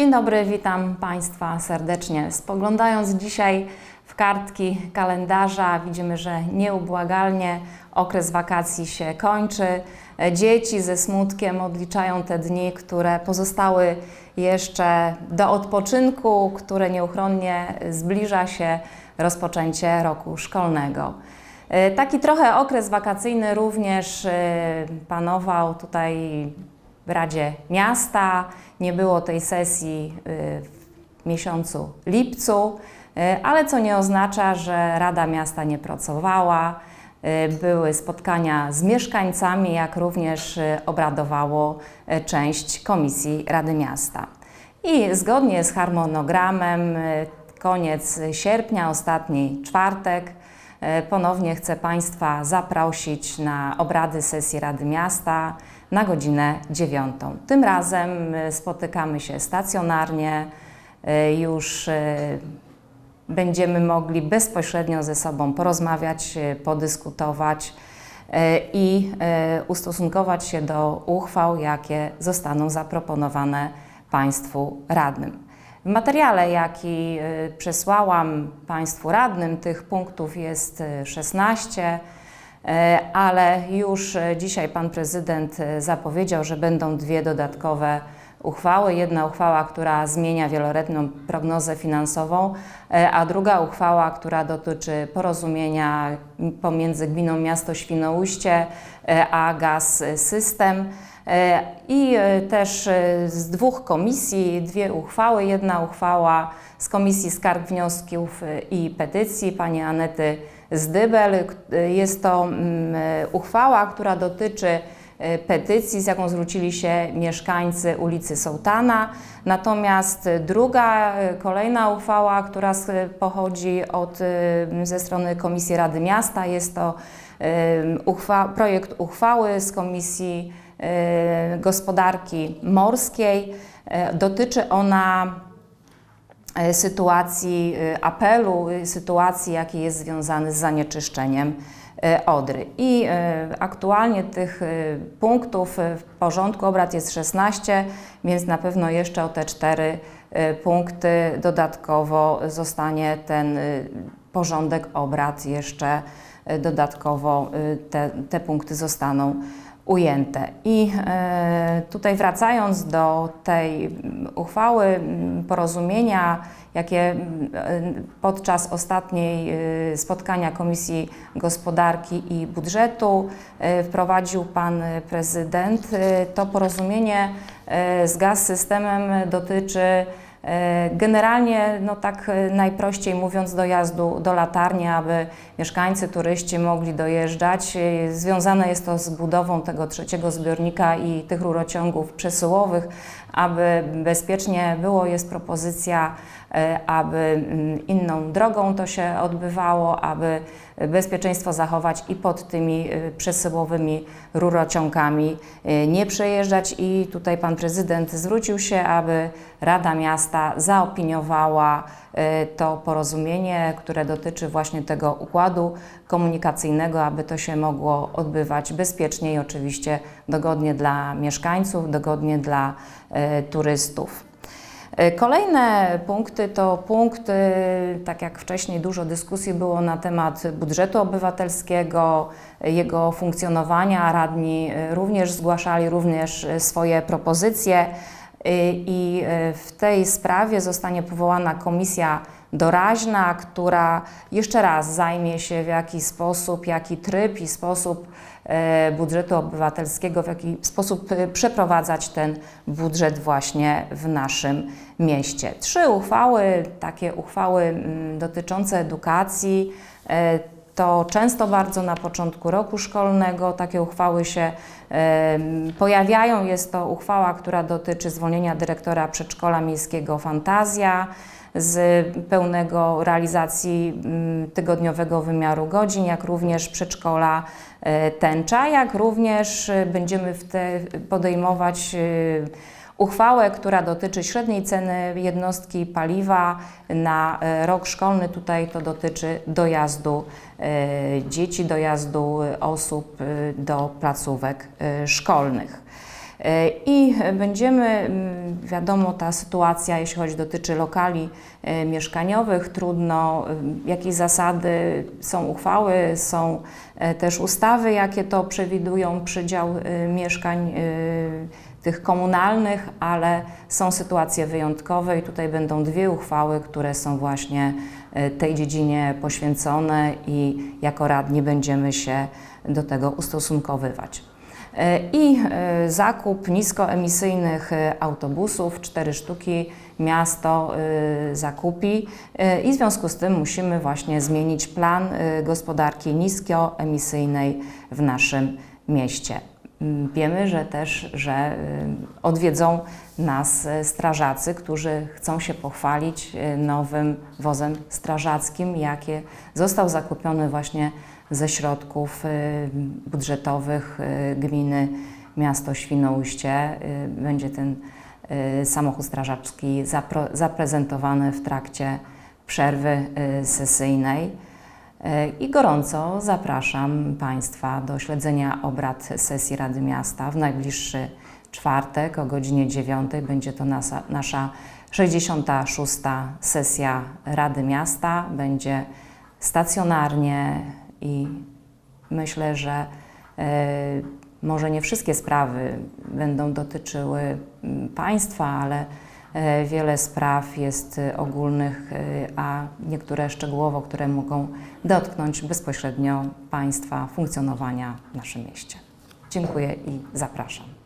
Dzień dobry, witam Państwa serdecznie. Spoglądając dzisiaj w kartki kalendarza, widzimy, że nieubłagalnie okres wakacji się kończy. Dzieci ze smutkiem odliczają te dni, które pozostały jeszcze do odpoczynku, które nieuchronnie zbliża się rozpoczęcie roku szkolnego. E, Taki trochę okres wakacyjny również e, panował tutaj w Radzie Miasta. Nie było tej sesji y, w miesiącu lipcu, y, ale co nie oznacza, że Rada Miasta nie pracowała. Y, Były spotkania z mieszkańcami, jak również obradowało część Komisji Rady Miasta. I zgodnie z harmonogramem, koniec sierpnia, ostatni czwartek, Ponownie chcę Państwa zaprosić na obrady sesji Rady Miasta na godzinę 9. Tym razem e, spotykamy się stacjonarnie, e, już e, będziemy mogli bezpośrednio ze sobą porozmawiać, podyskutować i ustosunkować się do uchwał, jakie zostaną zaproponowane Państwu radnym. W materiale, jaki y, przesłałam Państwu radnym, tych punktów jest y, 16, y, ale już y, dzisiaj Pan Prezydent y, zapowiedział, że będą dwie dodatkowe uchwały. Jedna uchwała, która zmienia wieloletnią prognozę finansową, a druga uchwała, która dotyczy porozumienia pomiędzy gminą miasto Świnoujście a Gaz System. E, I e, też e, z dwóch komisji dwie uchwały. Jedna uchwała z Komisji Skarg, Wniosków e, i Petycji pani Anety Zdybel. K- e, Jest to mm, uchwała, która dotyczy e, petycji, z jaką zwrócili się mieszkańcy ulicy Sołtana. Natomiast druga, e, kolejna uchwała, która z- pochodzi od, e, ze strony Komisji Rady Miasta, jest to uchwa, projekt uchwały z Komisji Gospodarki Morskiej. Dotyczy ona sytuacji e, apelu, e, sytuacji, jaki jest związany z zanieczyszczeniem e, Odry. I e, aktualnie tych e, punktów e, w porządku obrad jest 16, więc na pewno jeszcze o te cztery e, punkty dodatkowo zostanie ten e, porządek obrad jeszcze e, dodatkowo e, te, te punkty zostaną ujęte. I e, tutaj wracając do tej uchwały, porozumienia, jakie e, podczas ostatniej e, spotkania Komisji Gospodarki i Budżetu wprowadził Pan Prezydent, to porozumienie z gaz systemem dotyczy Generalnie, no tak e, najprościej mówiąc, dojazdu do latarni, aby mieszkańcy, turyści mogli dojeżdżać. E, Związane jest to z budową tego trzeciego zbiornika i tych rurociągów przesyłowych, aby bezpiecznie było. Jest propozycja, e, aby mm, inną drogą to się odbywało, aby bezpieczeństwo zachować i pod tymi e, przesyłowymi rurociągami e, nie przejeżdżać. I tutaj Pan Prezydent zwrócił się, aby Rada Miasta zaopiniowała e, to porozumienie, które dotyczy właśnie tego układu komunikacyjnego, aby to się mogło odbywać bezpiecznie i oczywiście dogodnie dla mieszkańców, dogodnie dla e, turystów. E, Kolejne punkty to punkty, tak jak wcześniej dużo dyskusji było na temat budżetu obywatelskiego, jego funkcjonowania. Radni e, również zgłaszali również e, swoje propozycje i- i e, w tej sprawie zostanie powołana komisja doraźna, która jeszcze raz zajmie się w jaki sposób, jaki tryb i sposób e, budżetu obywatelskiego, w jaki sposób przeprowadzać ten budżet właśnie w naszym mieście. Trzy uchwały, takie uchwały mm, dotyczące edukacji. To często bardzo na początku roku szkolnego takie uchwały się pojawiają. Jest to uchwała, która dotyczy zwolnienia dyrektora przedszkola miejskiego Fantazja z pełnego realizacji mm, tygodniowego wymiaru godzin, jak również przedszkola e, Tęcza, jak również e, będziemy podejmować e, uchwałę, która dotyczy średniej ceny jednostki paliwa na e, rok szkolny. Tutaj to dotyczy dojazdu e, dzieci, dojazdu e, osób do placówek szkolnych. I będziemy, wiadomo, ta sytuacja, jeśli chodzi dotyczy lokali mieszkaniowych, trudno, jakie zasady są uchwały, są też ustawy, jakie to przewidują przydział mieszkań tych komunalnych, ale są sytuacje wyjątkowe i tutaj będą dwie uchwały, które są właśnie e, tej dziedzinie poświęcone i jako radni będziemy się do tego ustosunkować. E, I e, zakup niskoemisyjnych autobusów, cztery sztuki miasto zakupi i w związku z tym musimy właśnie zmienić plan gospodarki niskoemisyjnej w naszym mieście. Wiemy, że też, że y, odwiedzą nas y, strażacy, którzy chcą się pochwalić y, nowym wozem strażackim, jakie został zakupiony właśnie ze środków budżetowych gminy miasto Świnoujście. Będzie ten samochód strażacki zaprezentowany w trakcie przerwy sesyjnej. I gorąco zapraszam Państwa do śledzenia obrad sesji Rady Miasta w najbliższy czwartek o godzinie 9. Będzie to nasa, nasza 66. sesja Rady Miasta. Będzie stacjonarnie i myślę, że e, może nie wszystkie sprawy będą dotyczyły Państwa, ale e, wiele spraw jest e, ogólnych, e, a niektóre szczegółowo, które mogą dotknąć bezpośrednio Państwa funkcjonowania w naszym mieście. Dziękuję i zapraszam.